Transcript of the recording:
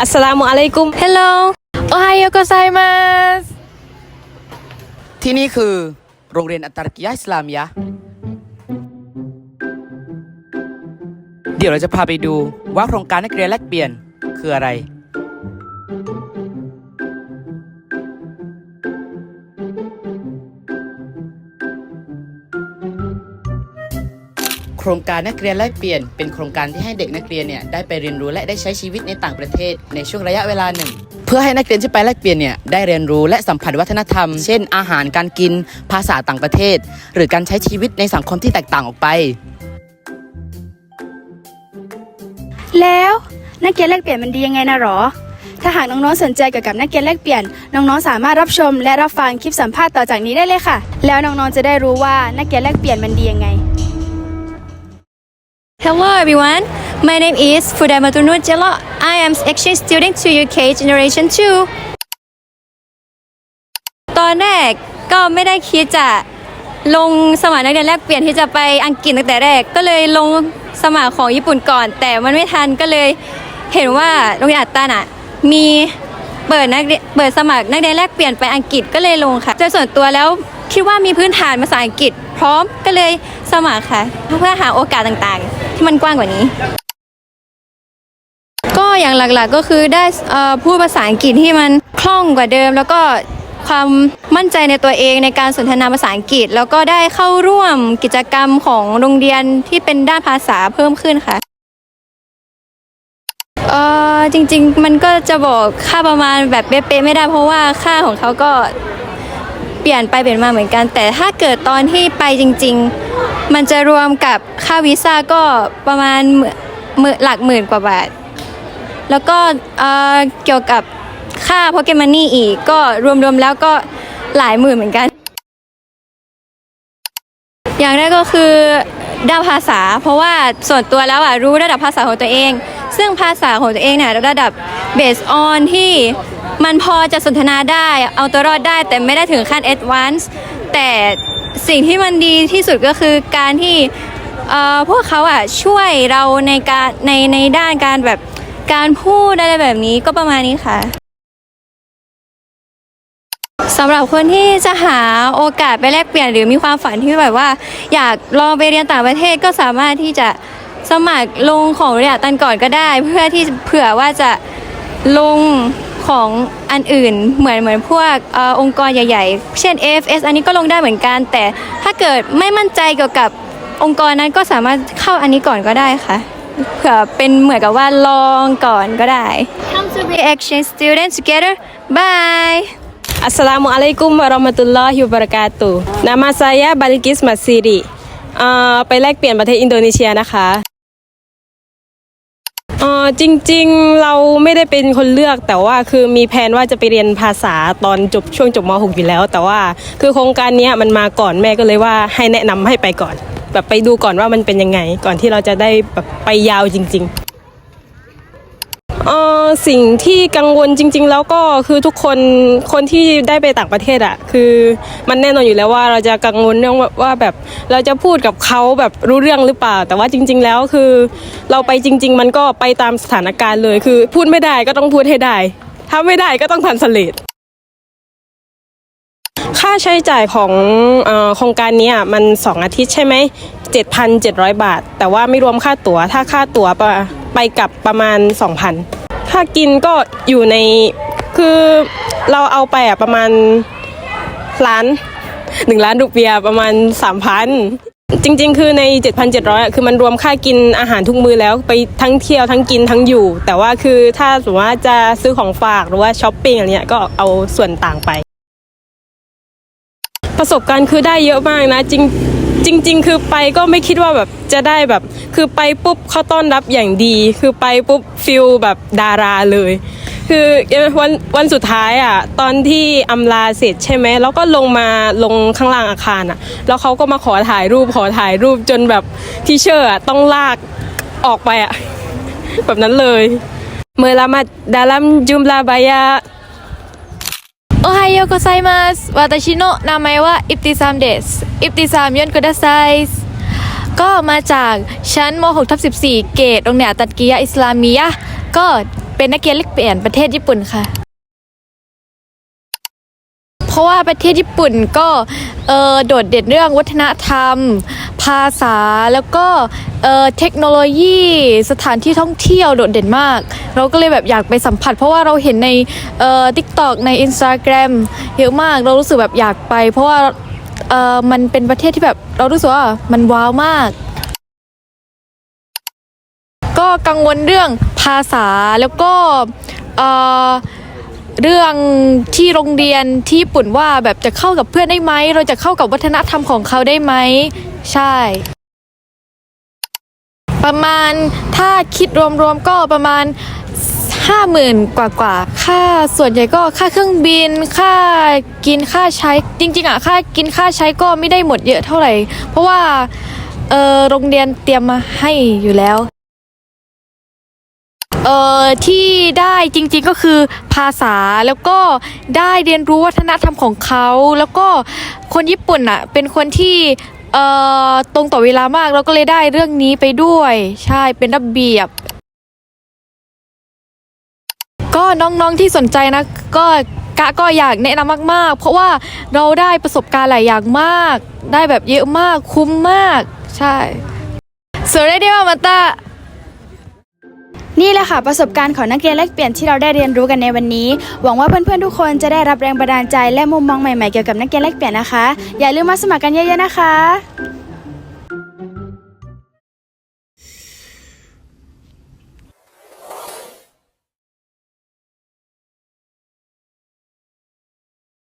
อัสสลามุอะลัยกุม Hello โอไฮโอโกไซมาสที่นี่คือโรงเรียนอัตตรกิยะอิสลามียะ เดี๋ยวเราจะพาไปดูว่าโครงการนักเรียนแลกเปลี่ยนคืออะไร ครงการนักเรียนแลกเปลี่ยน เป็นโครงการที่ให้เด็กนักเรียนเนี่ยได้ไปเรียนรู้และได้ใช้ชีวิตในต่างประเทศ ในช่วงระยะเวลาหนึ่ง เพื่อให้นักเรียนที่ไปแลกเปลี่ยนเนี่ยได้เรียนรู้และสัมผัสวัฒนธรรม เช่น อาหารการกิน ภาษาต่างประเทศ หรือการใช้ชีวิตในสังคมที่แตกต่างออกไป แล้วนักเรียนแลกเปลี่ยนมันดียังไงนะหรอถ้าหากน้องๆสนใจเกี่ยวกับนักเรียนแลกเปลี่ยน น้องๆสามารถรับชมและรับฟังคลิปสัมภาษณ์ต่อจากนี้ได้เลยค่ะ แล้วน้องๆจะได้รู้ว่านักเรียนแลกเปลี่ยนมันดียังไง Hello everyone my name is Fudamatur Nur Jelo I am exchange student to UK generation 2 ตอนแรกก็ไม่ได้คิดจะลงสมัครนักเรียนแลกเปลี่ยนที่จะไปอังกฤษตั้งแต่แรก ก็เลยลงสมัครของญี่ปุ่นก่อน แต่มันไม่ทันก็เลยเห็นว่าโรงเรียนอัตตาน่ะมีเปิดนักเรียนเปิดสมัครนักเรียนแลกเปลี่ยนไปอังกฤษก็เลยลงค่ะโดยส่วนตัวแล้วคิดว่ามีพื้นฐานภาษาอังกฤษ พร้อมก็เลยสมัครค่ะ เพื่อหาโอกาสต่างๆ ที่มันกว้างกว่านี้ ก็อย่างหลักๆก็คือได้พูดภาษาอังกฤษที่มันคล่องกว่าเดิม แล้วก็ความมั่นใจในตัวเองในการสนทนาภาษาอังกฤษ แล้วก็ได้เข้าร่วมกิจกรรมของโรงเรียนที่เป็นด้านภาษาเพิ่มขึ้นค่ะเออจริง ๆ มันก็จะบอกค่าประมาณแบบเป๊ะๆไม่ได้เพราะว่าค่าของเขาก็เปลี่ยนไปเปลี่ยนมาเหมือนกัน แต่ถ้าเกิดตอนที่ไปจริง ๆ มันจะรวมกับค่าวีซ่าก็ประมาณหมื่นหลักหมื่นกว่าบาท แล้วก็เเกี่ยวกับค่า Pocket Money อีกก็รวมๆแล้วก็หลายหมื่นเหมือนกัน อย่างแรกก็คือด้าภาษา เพราะว่าส่วนตัวแล้วอะรู้ระดับภาษาของตัวเอง ซึ่งภาษาของตัวเองเนี่ยระดับ based on ที่มันพอจะสนทนาได้เอาตัวรอดได้แต่ไม่ได้ถึงขั้น advance แต่ สิ่งที่มันดีที่สุดก็คือการที่พวกเขาอะช่วยเราในการในในด้านการแบบการพูดอะไรแบบนี้ก็ประมาณนี้ค่ะสำหรับคนที่จะหาโอกาสไปแลกเปลี่ยนหรือมีความฝันที่แบบว่า อยากลองไปเรียนต่างประเทศก็สามารถที่จะสมัครลงของระยะตันก่อนก็ได้ เพื่อที่เผื่อว่าจะลง ของอันอื่นเหมือนเหมือนพวกเออองค์กรใหญ่ ๆ เช่น AFS อันนี้ก็ลงได้เหมือนกัน แต่ถ้าเกิดไม่มั่นใจเกี่ยวกับองค์กรนั้นก็สามารถเข้าอันนี้ก่อนก็ได้ค่ะเผื่อเป็นเหมือนกับว่าลองก่อนก็ได้ Come to be exchange student together bye Assalamualaikum warahmatullahi wabarakatuh Nama saya Balkis Masiri เอ่อไปแลกเปลี่ยนประเทศอินโดนีเซียนะคะ เออจริงๆเราไม่ได้เป็นคนเลือกแต่ว่าคือมีแผนว่าจะไปเรียนภาษาตอนจบช่วงจบม .6 อยู่แล้ว แต่ว่าคือโครงการนี้มันมาก่อนแม่ก็เลยว่าให้แนะนำให้ไปก่อน แบบไปดูก่อนว่ามันเป็นยังไง ก่อนที่เราจะได้แบบไปยาวจริง ๆ เออสิ่งที่กังวลจริง ๆ แล้วก็คือทุกคนคนที่ได้ไปต่างประเทศอะคือมันแน่นอนอยู่แล้วว่าเราจะกังวลเรื่องว่าว่าแบบเราจะพูดกับเขาแบบรู้เรื่องหรือเปล่า แต่ว่าจริง ๆ แล้วคือเราไปจริง ๆ มันก็ไปตามสถานการณ์เลย คือพูดไม่ได้ก็ต้องพูดให้ได้ ถ้าไม่ได้ก็ต้องทันสเลดค่าใช้จ่ายของเออโครงการนี้มัน 2 อาทิตย์ใช่ไหม7,700 บาท แต่ว่าไม่รวมค่าตั๋วถ้าค่าตั๋วไป ไปกลับประมาณ 2,000ค่ากินก็อยู่ในคือเราเอาไปอะประมาณล้านหนึ่งล้านรูเปียประมาณ 3,000 จริง ๆ คือใน 7,700อะคือมันรวมค่ากินอาหารทุกมือแล้วไปทั้งเที่ยวทั้งกินทั้งอยู่ แต่ว่าคือถ้าสมมติว่าจะซื้อของฝากหรือว่าช้อปปิ้งอะไรเนี้ยก็เอาส่วนต่างไป ประสบการณ์คือได้เยอะมากนะจริง จริง ๆ คือไปก็ไม่คิดว่าแบบจะได้แบบ คือไปปุ๊บเขาต้อนรับอย่างดี คือไปปุ๊บฟิลแบบดาราเลย คือวันวันสุดท้ายอะตอนที่อำลาเสร็จใช่ไหมแล้วก็ลงมาลงข้างล่างอาคารอะ แล้วเขาก็มาขอถ่ายรูปขอถ่ายรูปจนแบบทีเชอร์อะต้องลากออกไปอะแบบนั้นเลย เมื่อละมาดาลัมจุมลาบายา โอไฮโอโกไซมัสวาตาชิโนะนามายว่าอิปติซามเดสอิปติซามยอนกุดาไซส์ก็มาจากชั้นม .6 ทับ14 เกตโรงเรียนอัตตกิยะอิสลามียะก็เป็นนักเรียนแลกเปลี่ยนประเทศญี่ปุ่นค่ะ เพราะว่าประเทศญี่ปุ่นก็โดดเด่นเรื่องวัฒนธรรมภาษาแล้วก็เอ่อเทคโนโลยีสถานที่ท่องเที่ยวโดดเด่นมาก เราก็เลยแบบอยากไปสัมผัส เพราะว่าเราเห็นในเอ่อ TikTok ใน Instagram เยอะมากเรารู้สึกแบบอยากไป เพราะว่าเอ่อมันเป็นประเทศที่แบบเรารู้สึกว่ามันว้าวมาก ก็กังวลเรื่องภาษาแล้วก็เอ่อเรื่องที่โรงเรียนที่ญี่ปุ่นว่าแบบจะเข้ากับเพื่อนได้ไหม เราจะเข้ากับวัฒนธรรมของเขาได้ไหม ใช่ ประมาณถ้าคิดรวมๆก็ประมาณห้าหมื่นกว่ากว่าๆค่าส่วนใหญ่ก็ค่าเครื่องบิน ค่ากินค่าใช้จริงๆอะค่ากินค่าใช้ก็ไม่ได้หมดเยอะเท่าไหร่ เพราะว่าเออโรงเรียนเตรียมมาให้อยู่แล้วเอ่อที่ได้จริงๆก็คือภาษาแล้วก็ได้เรียนรู้วัฒนธรรมของเขา แล้วก็คนญี่ปุ่นอะเป็นคนที่ เอ่อตรงต่อเวลามากเราก็เลยได้เรื่องนี้ไปด้วย ใช่เป็นระเบียบ ก็น้องๆที่สนใจนะ ก็กะก็อยากแนะนำมากๆ เพราะว่าเราได้ประสบการณ์หลายอย่างมาก ได้แบบเยอะมากคุ้มมาก ใช่สวัสดีว่ามาตา นี่แหละค่ะประสบการณ์ของนักเรียนแลกเปลี่ยนที่เราได้เรียนรู้กันในวันนี้ หวังว่าเพื่อนๆทุกคนจะได้รับแรงบันดาลใจและมุมมองใหม่ๆเกี่ยวกับนักเรียนแลกเปลี่ยนนะคะ อย่าลืมมาสมัครกันเยอะๆนะคะ